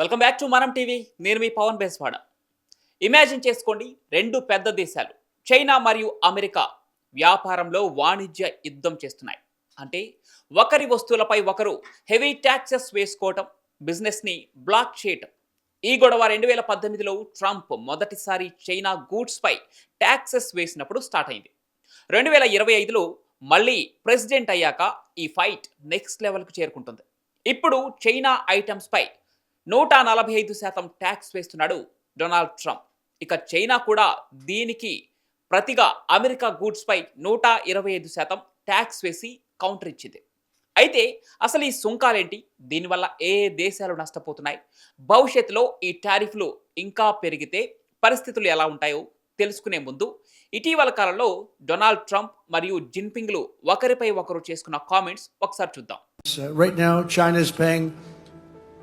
Welcome back to మనం TV నేను మీ పవన్ బేస్వాడ ఇమాజిన్ చేసుకోండి రెండు పెద్ద దేశాలు చైనా మరియు అమెరికా వ్యాపారంలో వాణిజ్య యుద్ధం చేస్తున్నాయి. అంటే ఒకరి వస్తువులపై ఒకరు హెవీ ట్యాక్సెస్ వేసుకోవటం బిజినెస్ని బ్లాక్ చేయటం. ఈ గొడవ రెండు వేల పద్దెనిమిదిలో ట్రంప్ మొదటిసారి చైనా గూడ్స్పై ట్యాక్సెస్ వేసినప్పుడు స్టార్ట్ అయింది. రెండు వేల ఇరవై ఐదులో మళ్ళీ ప్రెసిడెంట్ అయ్యాక ఈ ఫైట్ నెక్స్ట్ లెవెల్కు చేరుకుంటుంది. ఇప్పుడు చైనా ఐటమ్స్పై నూట నలభై ఐదు శాతం ట్యాక్స్ వేస్తున్నాడు డొనాల్డ్ ట్రంప్. ఇక చైనా కూడా దీనికి ప్రతిగా అమెరికా గూడ్స్పై నూట ఇరవై ఐదు శాతం ట్యాక్స్ వేసి కౌంటర్ ఇచ్చింది. అయితే అసలు ఈ సుంకాలేంటి? దీనివల్ల ఏ దేశాలు నష్టపోతున్నాయి? భవిష్యత్తులో ఈ టారిఫ్లు ఇంకా పెరిగితే పరిస్థితులు ఎలా ఉంటాయో తెలుసుకునే ముందు ఇటీవల కాలంలో డొనాల్డ్ ట్రంప్ మరియు జిన్పింగ్లు ఒకరిపై ఒకరు చేసుకున్న కామెంట్స్ ఒకసారి చూద్దాం. Uh, right now, China is paying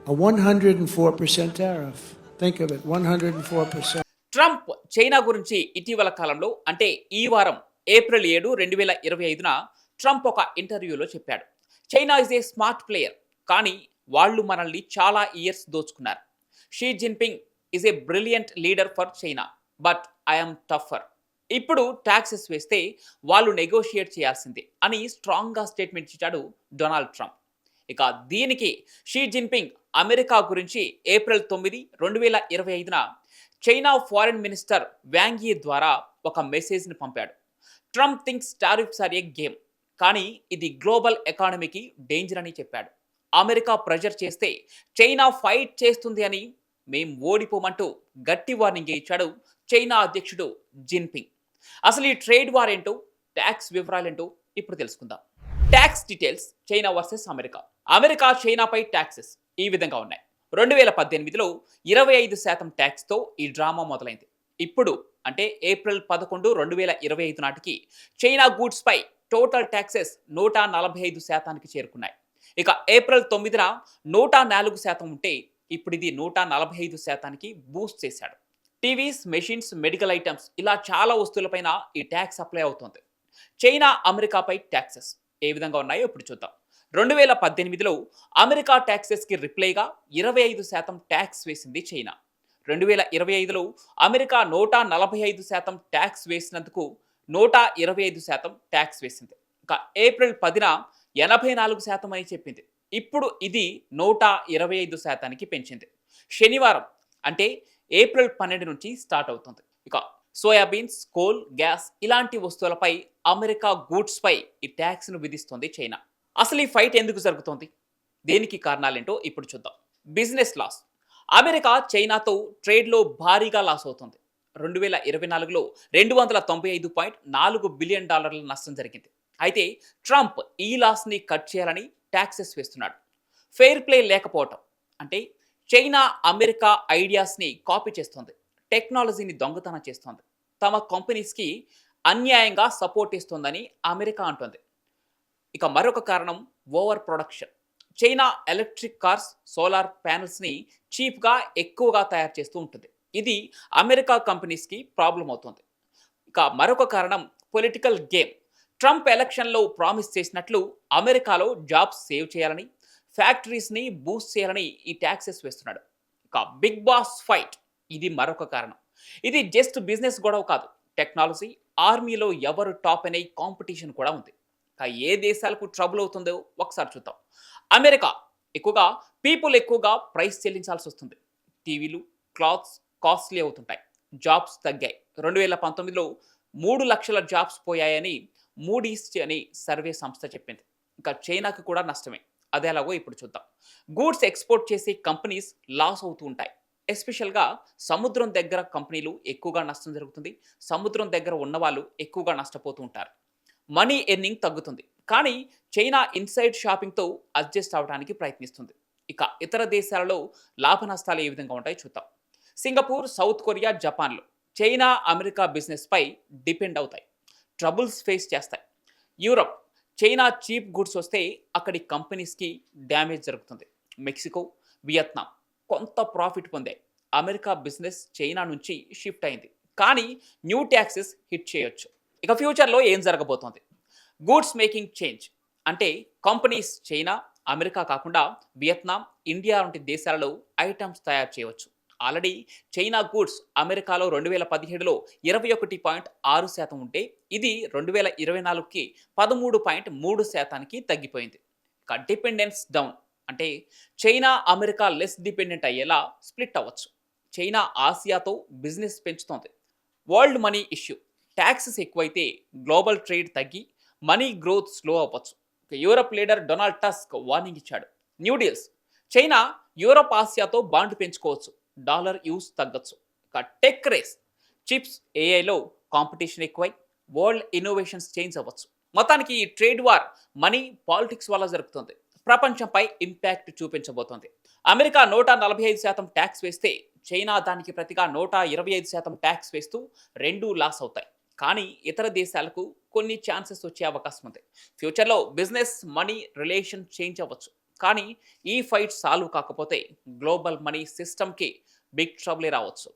a 104% tariff. Think of it, 104%. Trump China గురించి ఇటీవల కాలంలో అంటే ఈ వారం ఏప్రిల్ ఏడు రెండు వేల ఇరవై ఐదున ట్రంప్ ఒక ఇంటర్వ్యూలో చెప్పాడు China is a smart player కానీ వాళ్ళు మనల్ని చాలా ఇయర్స్ దోచుకున్నారు Xi Jinping is a brilliant leader for China but I'm tougher ఇప్పుడు ట్యాక్సెస్ వేస్తే వాళ్ళు నెగోషియేట్ చేయాల్సిందే అని స్ట్రాంగ్గా స్టేట్మెంట్ ఇచ్చాడు డొనాల్డ్ ట్రంప్ ఇక దీనికి షీ జిన్పింగ్ అమెరికా గురించి ఏప్రిల్ తొమ్మిది రెండు వేల ఇరవై ఐదున చైనా ఫారిన్ మినిస్టర్ వ్యాంగీ ద్వారా ఒక మెసేజ్ని పంపాడు. Trump thinks tariffs are a game కానీ ఇది గ్లోబల్ ఎకానమీకి డేంజర్ అని చెప్పాడు. అమెరికా ప్రెజర్ చేస్తే చైనా ఫైట్ చేస్తుంది అని మేం ఓడిపోమంటూ గట్టి వార్నింగ్ ఇచ్చాడు చైనా అధ్యక్షుడు జిన్పింగ్. అసలు ఈ ట్రేడ్ వార్ ఏంటో ట్యాక్స్ వివరాలేంటో ఇప్పుడు తెలుసుకుందాం. Tax details China versus America. America చైనాపై taxes ఈ విధంగా ఉన్నాయి. రెండు వేల పద్దెనిమిదిలో ఇరవై ఐదు శాతం ట్యాక్స్తో ఈ డ్రామా మొదలైంది. ఇప్పుడు అంటే ఏప్రిల్ పదకొండు రెండు వేల ఇరవై ఐదు నాటికి చైనా గూడ్స్పై టోటల్ ట్యాక్సెస్ నూట నలభై ఐదు శాతానికి చేరుకున్నాయి. ఇక ఏప్రిల్ తొమ్మిదిన నూట నాలుగు శాతం ఉంటే ఇప్పుడు ఇది నూట నలభై ఐదు శాతానికి బూస్ట్ చేశాడు. టీవీస్ మెషిన్స్ మెడికల్ ఐటమ్స్ ఇలా చాలా వస్తువులపైన ఈ ట్యాక్స్ అప్లై అవుతుంది. చైనా అమెరికాపై ట్యాక్సెస్ ఏ విధంగా ఉన్నాయో ఇప్పుడు చూద్దాం. రెండు వేల పద్దెనిమిదిలో అమెరికా ట్యాక్సెస్కి రిప్లైగా ఇరవై ఐదు శాతం ట్యాక్స్ వేసింది చైనా. రెండు వేల ఇరవై ఐదులో అమెరికా నూట నలభై ఐదు శాతం ట్యాక్స్ వేసినందుకు నూట ఇరవై ఐదు శాతం ట్యాక్స్ వేసింది. ఇక ఏప్రిల్ పదిన ఎనభై నాలుగు శాతం అని చెప్పింది. ఇప్పుడు ఇది నూట ఇరవై ఐదు శాతానికి పెంచింది. శనివారం అంటే ఏప్రిల్ పన్నెండు నుంచి స్టార్ట్ అవుతుంది. ఇక సోయాబీన్స్ కోల్ గ్యాస్ ఇలాంటి వస్తువులపై అమెరికా గూడ్స్పై ఈ ట్యాక్స్ను విధిస్తుంది చైనా. అసలు ఈ ఫైట్ ఎందుకు జరుగుతోంది? దేనికి కారణాలేంటో ఇప్పుడు చూద్దాం. Business loss. అమెరికా చైనాతో ట్రేడ్లో భారీగా లాస్ అవుతుంది. రెండు వేల ఇరవై నాలుగులో రెండు వందల తొంభై ఐదు పాయింట్ నాలుగు బిలియన్ డాలర్ల నష్టం జరిగింది. అయితే ట్రంప్ ఈ లాస్ని కట్ చేయాలని ట్యాక్సెస్ వేస్తున్నాడు. ఫెయిర్ ప్లే లేకపోవటం అంటే చైనా అమెరికా ఐడియాస్ని కాపీ చేస్తోంది. టెక్నాలజీని దొంగతనం చేస్తోంది. తమ కంపెనీస్కి అన్యాయంగా సపోర్ట్ ఇస్తోందని అమెరికా అంటోంది. ఇక మరొక కారణం over production. China electric cars solar ప్యానల్స్ని చీప్గా ఎక్కువగా తయారు చేస్తూ ఉంటుంది. ఇది అమెరికా కంపెనీస్కి ప్రాబ్లం అవుతుంది. ఇక మరొక కారణం పొలిటికల్ గేమ్. ట్రంప్ ఎలక్షన్లో ప్రామిస్ చేసినట్లు అమెరికాలో జాబ్స్ సేవ్ చేయాలని ఫ్యాక్టరీస్ని బూస్ట్ చేయాలని ఈ ట్యాక్సెస్ వేస్తున్నాడు. ఇక బిగ్ బాస్ ఫైట్. ఇది మరొక కారణం. ఇది జస్ట్ బిజినెస్ గొడవ కాదు. టెక్నాలజీ ఆర్మీలో ఎవరు టాప్ అనే కాంపిటీషన్ కూడా ఉంది. ఏ దేశాలకు ట్రబుల్ అవుతుందో ఒకసారి చూద్దాం. అమెరికా ఎక్కువగా పీపుల్ ఎక్కువగా ప్రైస్ చెల్లించాల్సి వస్తుంది. టీవీలు క్లాత్స్ కాస్ట్లీ అవుతుంటాయి. జాబ్స్ తగ్గాయి. రెండు వేల పంతొమ్మిదిలో మూడు లక్షల జాబ్స్ పోయాయని మూడీస్ అని సర్వే సంస్థ చెప్పింది. ఇంకా చైనాకు కూడా నష్టమే. అదే ఎలాగో ఇప్పుడు చూద్దాం. గూడ్స్ ఎక్స్పోర్ట్ చేసే కంపెనీస్ లాస్ అవుతూ ఉంటాయి. ఎస్పెషల్గా సముద్రం దగ్గర కంపెనీలు ఎక్కువగా నష్టం జరుగుతుంది. సముద్రం దగ్గర ఉన్నవాళ్ళు ఎక్కువగా నష్టపోతూ ఉంటారు. మనీ ఎర్నింగ్ తగ్గుతుంది. కానీ చైనా ఇన్సైడ్ షాపింగ్తో అడ్జస్ట్ అవడానికి ప్రయత్నిస్తుంది. ఇక ఇతర దేశాలలో లాభ నష్టాలు ఏ విధంగా ఉంటాయో చూద్దాం. సింగపూర్ సౌత్ కొరియా జపాన్లు చైనా అమెరికా బిజినెస్పై డిపెండ్ అవుతాయి. ట్రబుల్స్ ఫేస్ చేస్తాయి. యూరప్ చైనా చీప్ గుడ్స్ వస్తే అక్కడి కంపెనీస్కి డ్యామేజ్ జరుగుతుంది. మెక్సికో వియత్నాం కొంత ప్రాఫిట్ పొందాయి. అమెరికా బిజినెస్ చైనా నుంచి షిఫ్ట్ అయింది. కానీ న్యూ ట్యాక్సెస్ హిట్ చేయొచ్చు. ఇక ఫ్యూచర్లో ఏం జరగబోతోంది? గూడ్స్ మేకింగ్ చేంజ్ అంటే కంపెనీస్ చైనా అమెరికా కాకుండా వియత్నాం ఇండియా వంటి దేశాలలో ఐటమ్స్ తయారు చేయవచ్చు. ఆల్రెడీ చైనా గూడ్స్ అమెరికాలో రెండు వేల పదిహేడులో ఇరవై ఒకటి పాయింట్ ఆరు శాతం ఉంటే ఇది రెండు వేల ఇరవై నాలుగుకి పదమూడు పాయింట్ మూడు శాతానికి తగ్గిపోయింది. ఇక డిపెండెన్స్ డౌన్ అంటే చైనా అమెరికా లెస్ డిపెండెంట్ అయ్యేలా స్ప్లిట్ అవ్వచ్చు. చైనా ఆసియాతో బిజినెస్ పెంచుతోంది. వరల్డ్ మనీ ఇష్యూ ట్యాక్సెస్ ఎక్కువైతే గ్లోబల్ ట్రేడ్ తగ్గి మనీ గ్రోత్ స్లో అవ్వచ్చు. Europe leader Donald Tusk warning ఇచ్చాడు. న్యూ డీల్స్ చైనా యూరప్ ఆసియాతో బాండ్ పెంచుకోవచ్చు. డాలర్ యూస్ తగ్గచ్చు. ఇక టెక్ రేస్ చిప్స్ ఏఐలో కాంపిటీషన్ ఎక్కువై వరల్డ్ ఇన్నోవేషన్స్ చేంజ్ అవ్వచ్చు. మొత్తానికి ఈ ట్రేడ్ వార్ మనీ పాలిటిక్స్ వల్ల జరుగుతుంది. ప్రపంచంపై ఇంపాక్ట్ చూపించబోతోంది. అమెరికా నూట నలభై ఐదు శాతం ట్యాక్స్ వేస్తే చైనా దానికి ప్రతిగా నూట ఇరవై ఐదు శాతం ట్యాక్స్ వేస్తూ రెండూ లాస్ అవుతాయి. కానీ ఇతర దేశాలకు కొన్ని ఛాన్సెస్ వచ్చే అవకాశం ఉంది. ఫ్యూచర్లో బిజినెస్ మనీ రిలేషన్ చేంజ్ అవ్వచ్చు. కానీ ఈ ఫైట్ సాల్వ్ కాకపోతే గ్లోబల్ మనీ సిస్టమ్కి బిగ్ ట్రబులే రావచ్చు.